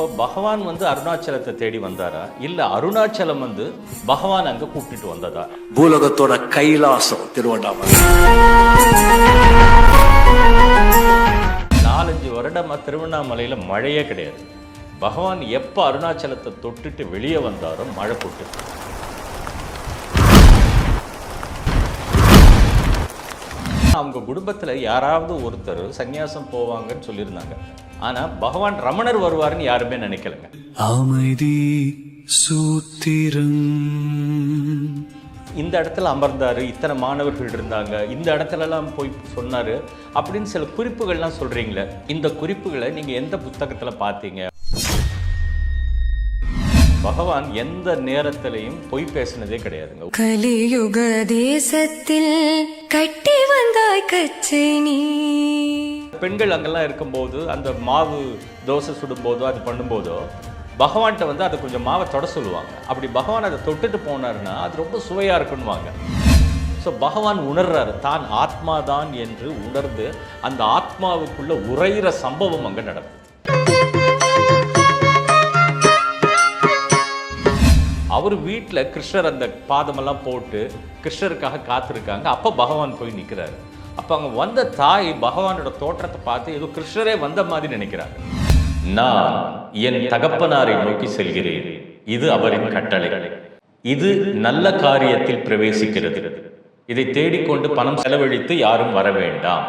இப்போ பகவான் வந்து அருணாச்சலத்தை தேடி வந்தாரா? இல்ல அருணாச்சலம் வந்து பகவான் அங்க கூப்பிட்டுட்டு வந்ததா? பூலோகத்தோட கைலாசம் திருவண்ணாமலை. நாலஞ்சு வருடமா திருவண்ணாமலையில மழையே கிடையாது. பகவான் எப்ப அருணாச்சலத்தை தொட்டுட்டு வெளியே வந்தாரோ மழை போட்டு. அவங்க குடும்பத்துல யாராவது ஒருத்தர் சந்நியாசம் போவாங்கன்னு சொல்லியிருந்தாங்க. ஆனா பகவான் ரமணர் வருவாருன்னு யாருமே நினைக்கலங்க. அமைதி சூத்திரம். இந்த இடத்துல அமர்ந்தாரு இத்தனை மாணவர்கள் இருந்தாங்க இந்த இடத்துலலாம் போய் சொன்னாரு அப்படின்னு சில குறிப்புகள்லாம் சொல்றீங்களே இந்த குறிப்புகளை நீங்க எந்த புத்தகத்துல பார்த்தீங்க? பகவான் எந்த நேரத்திலையும் பொய் பேசினதே கிடையாதுங்க. கலியுக தேசத்தில் கட்டி வந்தாய் கச்சை நீ பெண்கள் அங்கெல்லாம் இருக்கும்போது அந்த மாவு தோசை சுடும்போதோ அது பண்ணும்போதோ பகவான்கிட்ட வந்து அதை கொஞ்சம் மாவை தொட சொல்லுவாங்க. அப்படி பகவான் அதை தொட்டுட்டு போனாருன்னா அது ரொம்ப சுவையாக இருக்குன்னுவாங்க. ஸோ பகவான் உணர்றாரு தான் ஆத்மா தான் என்று உணர்ந்து அந்த ஆத்மாவுக்குள்ள உறையிற சம்பவம் அங்கே நடக்குது. அவர் வீட்டில் கிருஷ்ணர் அந்த பாதமெல்லாம் போட்டு கிருஷ்ணருக்காக காத்திருக்காங்க. அப்போ பகவான் போய் நிற்கிறாரு அப்போ அங்கே வந்த தாய் பகவானோட தோற்றத்தை பார்த்து ஏதோ கிருஷ்ணரே வந்த மாதிரி நினைக்கிறாங்க. நான் என் தகப்பனாரை நோக்கி செல்கிறேன். இது அவரின் கட்டளை. இது நல்ல காரியத்தில் பிரவேசிக்கிறது. இதை தேடிக்கொண்டு பணம் செலவழித்து யாரும் வர வேண்டாம்.